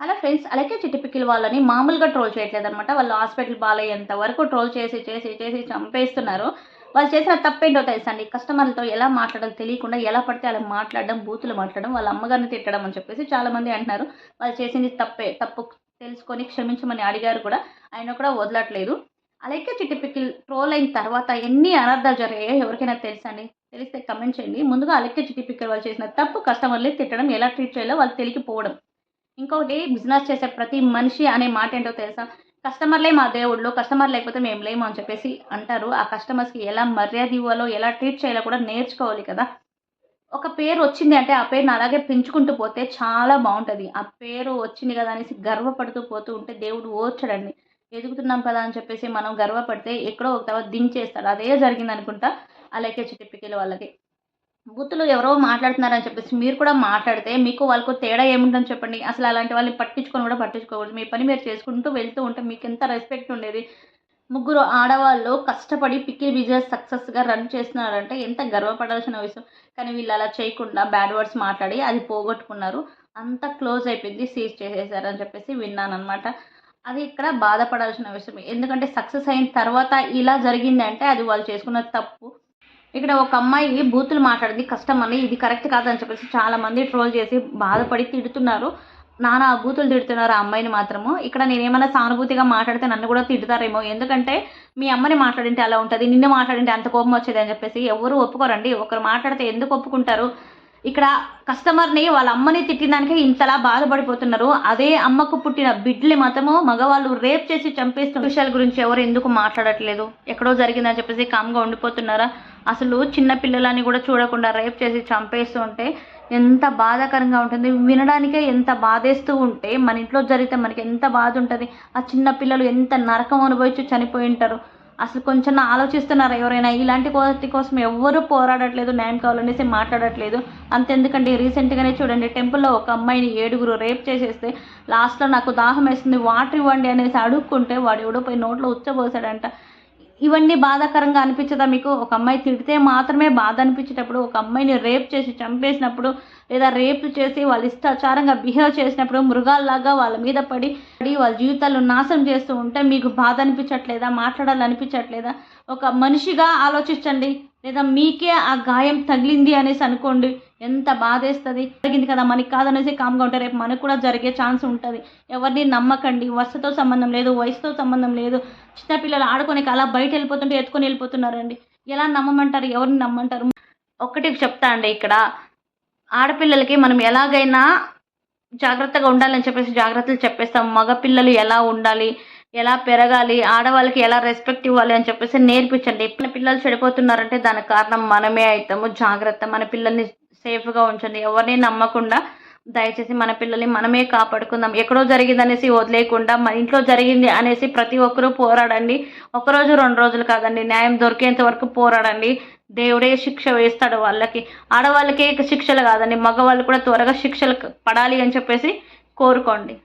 అలా ఫ్రెండ్స్ అలాగే చిట్టిపిక్కిల వాళ్ళని మామూలుగా ట్రోల్ చేయట్లేదు అనమాట వాళ్ళు హాస్పిటల్ బాలయ్యేంత వరకు ట్రోల్ చేసి చేసి చేసి చంపేస్తున్నారు. వాళ్ళు చేసిన తప్పేంటో తెలుసా అండి? కస్టమర్లతో ఎలా మాట్లాడడం తెలియకుండా ఎలా పడితే అలా మాట్లాడడం బూతులు మాట్లాడడం వాళ్ళ అమ్మగారిని తిట్టడం అని చెప్పేసి చాలామంది అంటున్నారు. వాళ్ళు చేసింది తప్పే తప్పు తెలుసుకొని క్షమించమని అడిగారు కూడా. ఆయన కూడా వదలట్లేదు. అలాగే చిట్టిపిక్కిల్ ట్రోల్ అయిన తర్వాత ఎన్ని అనర్థాలు జరిగాయో ఎవరికైనా తెలుసా అండి? తెలిస్తే కమెంట్ చేయండి. ముందుగా అలెక్కే చిట్టిపిక్కిల్ వాళ్ళు చేసిన తప్పు కస్టమర్ని తిట్టడం ఎలా ట్రీట్ చేయాలో వాళ్ళు తెలియకపోవడం. ఇంకొకటి బిజినెస్ చేసే ప్రతి మనిషి అనే మాట ఏంటో తెలుసా? కస్టమర్లే మా దేవుళ్ళు కస్టమర్ లేకపోతే మేము లేము అని చెప్పేసి అంటారు. ఆ కస్టమర్స్కి ఎలా మర్యాద ఇవ్వాలో ఎలా ట్రీట్ చేయాలో కూడా నేర్చుకోవాలి కదా. ఒక పేరు వచ్చింది అంటే ఆ పేరుని అలాగే పెంచుకుంటూ పోతే చాలా బాగుంటుంది. ఆ పేరు వచ్చింది కదా అనేసి గర్వపడుతూ పోతూ ఉంటే దేవుడు ఓర్చడండి. ఎదుగుతున్నాం కదా అని చెప్పేసి మనం గర్వపడితే ఎక్కడో ఒక తర్వాత దించేస్తాడు. అదే జరిగింది అనుకుంటా అలాగే చిటిపికల వాళ్ళకి. బూతులు ఎవరో మాట్లాడుతున్నారని చెప్పేసి మీరు కూడా మాట్లాడితే మీకు వాళ్ళకు తేడా ఏముంటుందని చెప్పండి. అసలు అలాంటి వాళ్ళని పట్టించుకొని కూడా పట్టించుకోకూడదు. మీ పని మీరు చేసుకుంటూ వెళ్తూ ఉంటే మీకు ఎంత రెస్పెక్ట్ ఉండేది. ముగ్గురు ఆడవాళ్ళు కష్టపడి పిక్కి బిజినెస్ సక్సెస్గా రన్ చేస్తున్నారంటే ఎంత గర్వపడాల్సిన విషయం. కానీ వీళ్ళు అలా చేయకుండా బ్యాడ్ వర్డ్స్ మాట్లాడి అది పోగొట్టుకున్నారు. అంత క్లోజ్ అయిపోయింది. సీజ్ చేసేసారని చెప్పేసి విన్నాను అనమాట అది ఇక్కడ బాధపడాల్సిన విషయం. ఎందుకంటే సక్సెస్ అయిన తర్వాత ఇలా జరిగిందంటే అది వాళ్ళు చేసుకున్న తప్పు. ఇక్కడ ఒక అమ్మాయి బూతులు మాట్లాడింది కష్టం అని ఇది కరెక్ట్ కాదని చెప్పేసి చాలా మంది ట్రోల్ చేసి బాధపడి తిడుతున్నారు. నాన్న ఆ బూతులు తిడుతున్నారు ఆ అమ్మాయిని మాత్రము. ఇక్కడ నేను ఏమైనా సానుభూతిగా మాట్లాడితే నన్ను కూడా తిడతారేమో. ఎందుకంటే మీ అమ్మని మాట్లాడింటే అలా ఉంటుంది నిన్ను మాట్లాడింటే అంత కోపం వచ్చేది అని చెప్పేసి ఎవరు ఒప్పుకోరండి. ఒకరు మాట్లాడితే ఎందుకు ఒప్పుకుంటారు? ఇక్కడ కస్టమర్ని వాళ్ళ అమ్మని తిట్టిందానికే ఇంతలా బాధపడిపోతున్నారు. అదే అమ్మకు పుట్టిన బిడ్డలు మాత్రము మగవాళ్ళు రేప్ చేసి చంపేస్తున్న విషయాల గురించి ఎవరు ఎందుకు మాట్లాడట్లేదు? ఎక్కడో జరిగిందని చెప్పేసి కామ్గా ఉండిపోతున్నారా? అసలు చిన్న పిల్లలని కూడా చూడకుండా రేప్ చేసి చంపేస్తూ ఉంటే ఎంత బాధాకరంగా ఉంటుంది. వినడానికే ఎంత బాధేస్తూ ఉంటే మన ఇంట్లో జరిగితే మనకి ఎంత బాధ ఉంటుంది. ఆ చిన్న పిల్లలు ఎంత నరకం అనుభవించి చనిపోయి ఉంటారు. అసలు కొంచెం ఆలోచిస్తున్నారు ఎవరైనా? ఇలాంటి కోతి కోసం ఎవరు పోరాడట్లేదు న్యాయం కావాలనేసి మాట్లాడట్లేదు. అంతెందుకండి రీసెంట్గానే చూడండి టెంపుల్లో ఒక అమ్మాయిని ఏడుగురు రేప్ చేసేస్తే లాస్ట్లో నాకు దాహం వేస్తుంది. వాటర్ ఇవ్వండి అనేసి అడుక్కుంటే వాడు ఎవడో పోయి నోట్లో ఉచ్చబోసాడంట. ఇవన్నీ బాధాకరంగా అనిపించదా మీకు? ఒక అమ్మాయి తిడితే మాత్రమే బాధ అనిపించేటప్పుడు ఒక అమ్మాయిని రేప్ చేసి చంపేసినప్పుడు లేదా రేప్ చేసి వాళ్ళ ఇష్టాచారంగా బిహేవ్ చేసినప్పుడు మృగాల్లాగా వాళ్ళ మీద పడి పడి వాళ్ళ జీవితాలు నాశనం చేస్తూ ఉంటే మీకు బాధ అనిపించట్లేదా మాట్లాడాలనిపించట్లేదా? ఒక మనిషిగా ఆలోచించండి. లేదా మీకే ఆ గాయం తగిలింది అనేసి అనుకోండి ఎంత బాధేస్తుంది. జరిగింది కదా మనకి కాదనేసి కామ్గా ఉంటే రేపు మనకు కూడా జరిగే ఛాన్స్ ఉంటుంది. ఎవరిని నమ్మకండి వరుసతో సంబంధం లేదు వయసుతో సంబంధం లేదు. చిన్నపిల్లలు ఆడుకొని అలా బయట వెళ్ళిపోతుంటే ఎత్తుకొని వెళ్ళిపోతున్నారండి. ఎలా నమ్మమంటారు ఎవరిని నమ్మంటారు? ఒకటి చెప్తా అండి ఇక్కడ. ఆడపిల్లలకి మనం ఎలాగైనా జాగ్రత్తగా ఉండాలని చెప్పేసి జాగ్రత్తలు చెప్పేస్తాం. మగపిల్లలు ఎలా ఉండాలి? ఎలా పెరగాలి ఆడవాళ్ళకి ఎలా రెస్పెక్ట్ ఇవ్వాలి అని చెప్పేసి నేర్పించండి. మన పిల్లలు చెడిపోతున్నారంటే దానికి కారణం మనమే అవుతాము జాగ్రత్త మన పిల్లల్ని సేఫ్గా ఉంచండి. ఎవరిని నమ్మకుండా దయచేసి మన పిల్లల్ని మనమే కాపాడుకుందాం. ఎక్కడో జరిగిందనేసి వదిలేయకుండా మన ఇంట్లో జరిగింది అనేసి ప్రతి ఒక్కరూ పోరాడండి. ఒకరోజు రెండు రోజులు కాదండి. న్యాయం దొరికేంత వరకు పోరాడండి. దేవుడే శిక్ష వేస్తాడు వాళ్ళకి. ఆడవాళ్ళకే శిక్షలు కాదండి. మగవాళ్ళు కూడా త్వరగా శిక్షలు పడాలి అని చెప్పేసి కోరుకోండి.